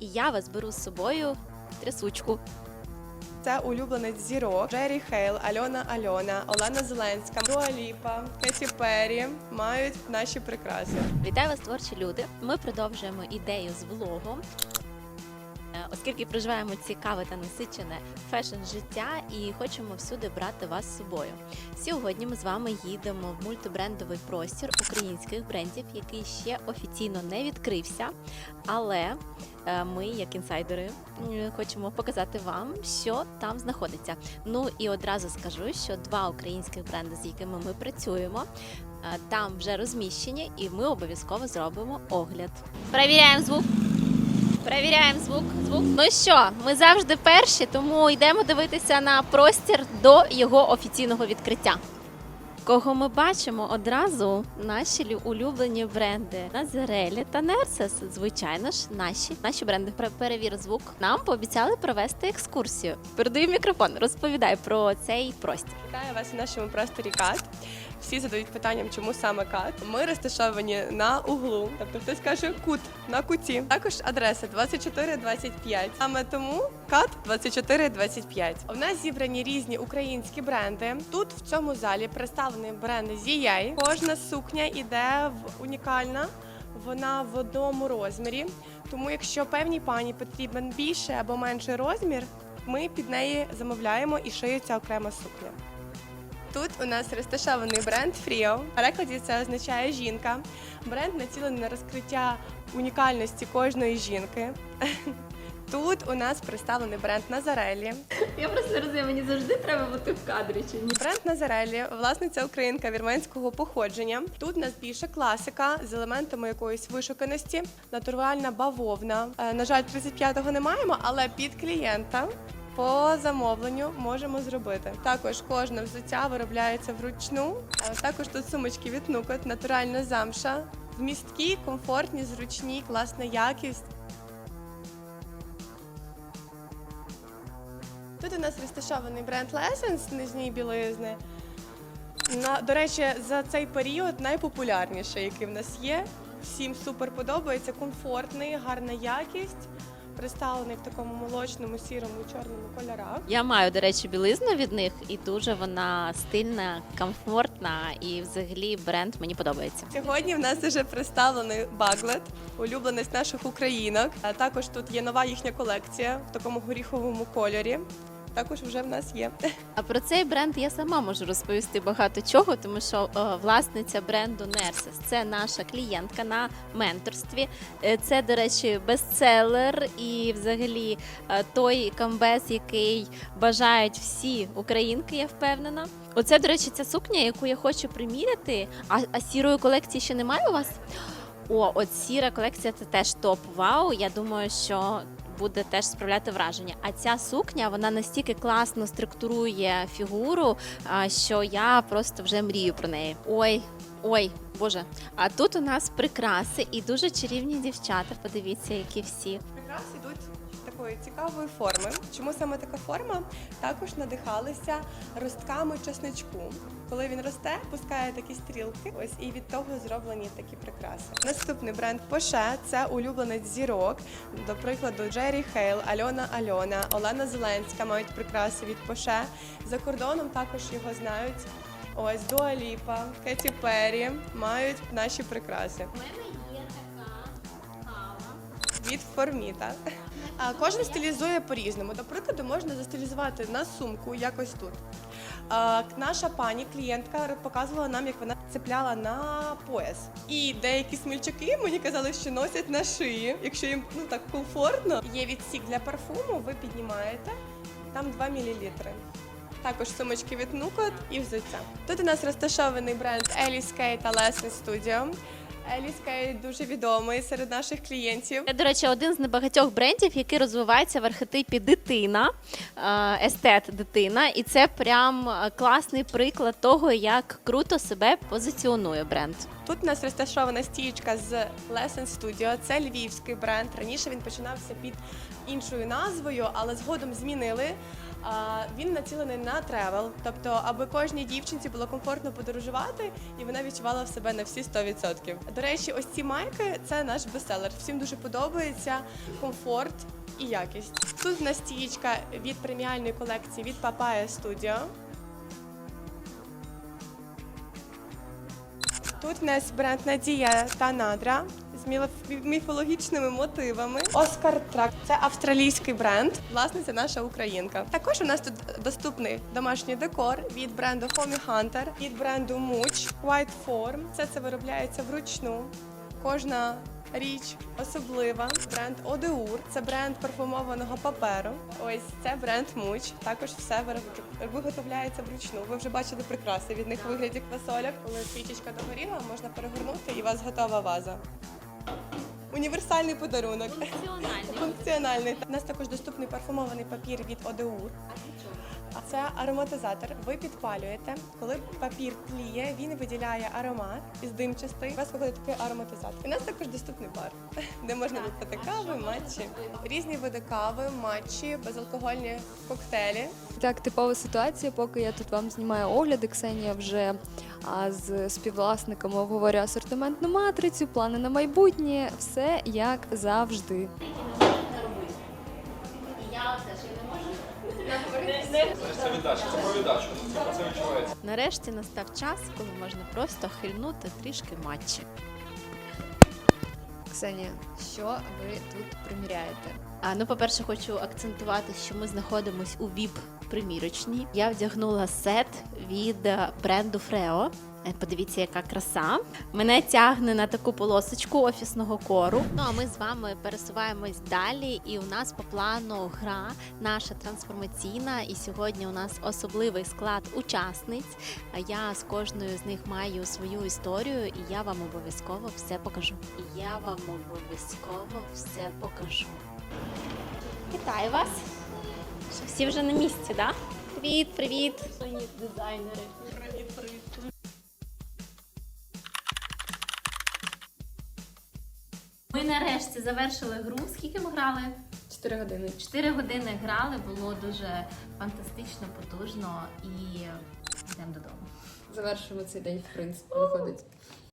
і я вас беру з собою в трясучку. Це улюбленець зірок Джері Хейл, Альона Альона, Олена Зеленська, Дуа Ліпа, Кеті Перрі мають наші прикраси. Вітаю вас, творчі люди. Ми продовжуємо ідею з влогом. Е, Оскільки проживаємо цікаве та насичене фешн життя і хочемо всюди брати вас з собою. Сьогодні ми з вами їдемо в мультибрендовий простір українських брендів, який ще офіційно не відкрився. Але ми, як інсайдери, хочемо показати вам, що там знаходиться. Ну і одразу скажу, що два українських бренди, з якими ми працюємо, е, там вже розміщені, і ми обов'язково зробимо огляд. Перевіряємо звук. Перевіряємо звук. Звук. Ну що, ми завжди перші, тому йдемо дивитися на простір до його офіційного відкриття. Кого ми бачимо одразу наші улюблені бренди Назарелі та Нерсес. Звичайно ж, наші наші бренди. Перевір звук. Нам пообіцяли провести екскурсію. Передаю мікрофон. Розповідай про цей простір. Вітаю вас у нашому просторі кат. Всі задають питанням, чому саме кат. Ми розташовані на углу, тобто хтось каже кут на куті. Також адреса 2425. Саме тому кат 2425. У нас зібрані різні українські бренди. Тут в цьому залі представлені бренди ZEA. Кожна сукня іде в унікальна. Вона в одному розмірі. Тому, якщо певній пані потрібен більший або менший розмір, ми під неї замовляємо і шиється окрема сукня. Тут у нас розташований бренд Frio. В перекладі це означає жінка. Бренд націлений на розкриття унікальності кожної жінки. Тут у нас представлений бренд Назарелі. Я просто не розумію, мені завжди треба бути в кадрі чи ні. Бренд Назарелі, власниця українка вірменського походження. Тут у нас більше класика з елементами якоїсь вишуканості, натуральна бавовна. Е, На жаль, 35-го не маємо, але під клієнта. По замовленню можемо зробити. Також кожне взуття виробляється вручну. Е, Також тут сумочки від Нукот, натуральна замша, вмісткі, комфортні, зручні, класна якість. Тут у нас розташований бренд Lessons нижньої білизни. На, до речі, за цей період найпопулярніший, який в нас є. Всім супер подобається, комфортний, гарна якість. Представлений в такому молочному, сірому, чорному кольорах. Я маю, до речі, білизну від них, і дуже вона стильна, комфортна, і взагалі бренд мені подобається. Сьогодні в нас вже представлений баглет, улюбленість наших українок. А також тут є нова їхня колекція в такому горіховому кольорі. Також вже в нас є. А про цей бренд я сама можу розповісти багато чого, тому що е, власниця бренду Nurses – це наша клієнтка на менторстві. Е, Це, до речі, бестселер і взагалі е, той камбез, який бажають всі українки, я впевнена. Оце, до речі, ця сукня, яку я хочу приміряти. А, а сірої колекції ще немає у вас? О, от сіра колекція це теж топ. Вау. Я думаю, що буде теж справляти враження. А ця сукня вона настільки класно структурує фігуру, що я просто вже мрію про неї. Ой, ой, боже. А тут у нас прикраси і дуже чарівні дівчата. Подивіться, які всі. Прикраси йдуть такої цікавої форми. Чому саме така форма? Також надихалися ростками чесничку. Коли він росте, пускає такі стрілки. Ось і від того зроблені такі прикраси. Наступний бренд Поше це улюбленець зірок. До прикладу, Джері Хейл, Альона Альона, Олена Зеленська мають прикраси від Поше. За кордоном також його знають. Ось Дуа Ліпа, Кеті Перрі мають наші прикраси. У мене є. Від форміта. Кожен стилізує по-різному. До прикладу, можна застилізувати на сумку, якось тут. Наша пані клієнтка показувала нам, як вона цепляла на пояс. І деякі смільчаки мені казали, що носять на шиї. Якщо їм ну так комфортно, є відсік для парфуму, ви піднімаєте там 2 мл. Також сумочки від Нукот і взуття. Тут у нас розташований бренд Alice Kay та Lesson Studio. Alice Kay дуже відомий серед наших клієнтів. Це, до речі, один з небагатьох брендів, який розвивається в архетипі дитина, е, естет дитина, і це прям е, класний приклад того, як круто себе позиціонує бренд. Тут у нас розташована стієчка з Lesson Studio. Це львівський бренд. Раніше він починався під іншою назвою, але згодом змінили. Він націлений на тревел, тобто, аби кожній дівчинці було комфортно подорожувати, і вона відчувала в себе на всі 100%. До речі, ось ці майки це наш бестселер. Всім дуже подобається комфорт і якість. Тут в нас від преміальної колекції від Papaya Studio. Тут в нас бренд Надія та Надра міфологічними мотивами. Оскар Трак це австралійський бренд. Власне, це наша українка. Також у нас тут доступний домашній декор від бренду Homie Hunter, від бренду Much, White Form. Все це виробляється вручну. Кожна річ особлива. Бренд Одеур. Це бренд парфумованого паперу. Ось це бренд Much. Також все виготовляється вручну. Ви вже бачили прикраси від них вигляді квасоляк. Коли свічечка догоріла, можна перегорнути і у вас готова ваза. Універсальний подарунок. Функціональний. Функціональний. У нас також доступний парфумований папір від Одеур. А це ароматизатор. Ви підпалюєте. Коли папір тліє, він виділяє аромат із димчастий. У вас виходить такий ароматизатор. І у нас також доступний бар, де можна випити кави, матчі, різні види кави, матчі, безалкогольні коктейлі. Так, типова ситуація, поки я тут вам знімаю огляди, Ксенія вже а, з співвласниками обговорює асортиментну матрицю, плани на майбутнє, все як завжди. Це віддача, це про віддачу. Це, це відчувається. Нарешті настав час, коли можна просто хильнути трішки матчі. Ксенія, що ви тут приміряєте? А, ну, по-перше, хочу акцентувати, що ми знаходимось у vip примірочній. Я вдягнула сет від бренду Freo. Е, Подивіться, яка краса. Мене тягне на таку полосочку офісного кору. Ну а ми з вами пересуваємось далі. І у нас по плану гра наша трансформаційна. І сьогодні у нас особливий склад учасниць. Я з кожною з них маю свою історію, і я вам обов'язково все покажу. І я вам обов'язково все покажу. Вітаю вас! Що, Всі вже на місці, да? Привіт, привіт! Привіт, дизайнери. Нарешті завершили гру. Скільки ми грали? 4 години. Чотири години грали, було дуже фантастично, потужно і йдемо додому. Завершимо цей день, в принципі, виходить.